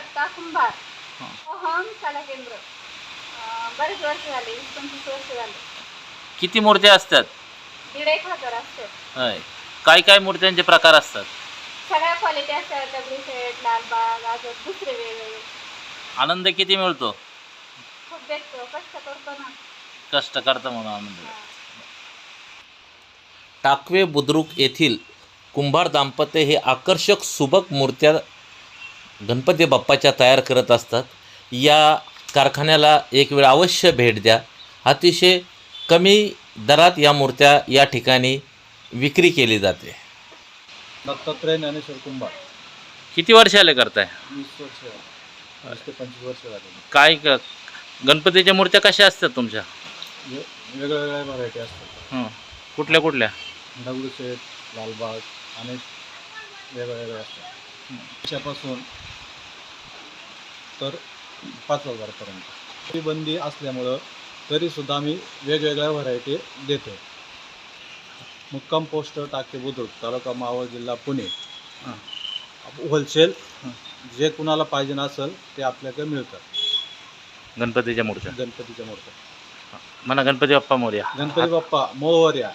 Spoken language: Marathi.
दत्ता कुंभार. हा. अहम कला केंद्र. बरेच वर्ष झाले वीस पंचवीस वर्ष झाले. किती मूर्त्या असतात? दीड एक हजार असतात. होय. काय काय मूर्त्यांचे प्रकार असतात? सगळ्या क्वालिटी असतात दगडूशेठ लालबाग अजून दुसरे वेगवेगळे. आनंद किती मिळतो? खूप भेटतो कष्ट करतो ना. कष्ट करता म्हणून आनंद हा. टाकवे बुद्रुक येथील कुंभार दाम्पत्य हे आकर्षक सुबक मूर्त्या गणपती बाप्पाच्या तयार करत असतात. या कारखान्याला एक वेळ अवश्य भेट द्या. अतिशय कमी दरात या मूर्त्या या ठिकाणी विक्री केली जाते. दत्तात्रय ज्ञानेश्वर कुंभार. किती वर्ष आले करताय? वीस वर्ष वीस ते पंचवीस वर्ष झाले. काय क गणपतीच्या मूर्त्या कशा असतात तुमच्या? वे- वेगवेगळ्या व्हरायटी असतात. हं. कुठल्या कुठल्या? दगडूशेठ लालबाग अनेक वेगवेगळे असतात. त्याच्यापासून तर पाच हजारपर्यंत. ही बंदी असल्यामुळं तरीसुद्धा आम्ही वेगवेगळ्या व्हरायटी देतो मुक्काम पोस्ट टाके बुद्रुक तालुका मावळ जिल्हा पुणे. होलसेल. जे कुणाला पाहिजे असेल ते आपल्याकडे मिळतात गणपतीच्या मूर्त्या. गणपतीच्या मूर्त्या. म्हणा गणपती बाप्पा मोर्या. गणपती बाप्पा मोहर या